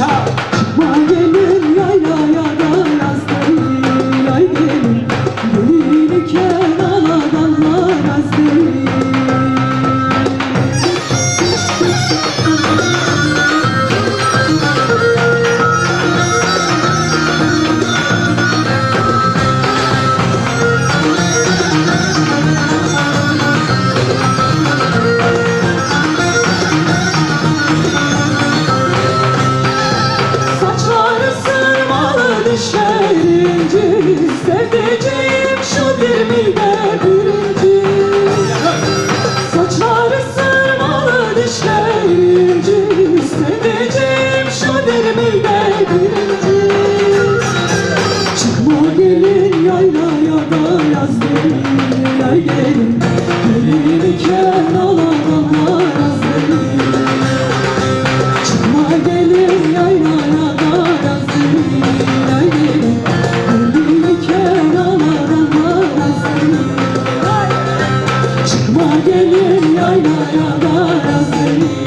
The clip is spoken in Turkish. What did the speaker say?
yaşa. Çıkma gelin yaylaya da şerinci Sevdiceğim şu dirmide birinci Saçları sırmalı dişlerinci Sevdiceğim şu dirmide birinci Çıkma gelin yaylaya da yaz derin Bak gelin yaylaya da yazın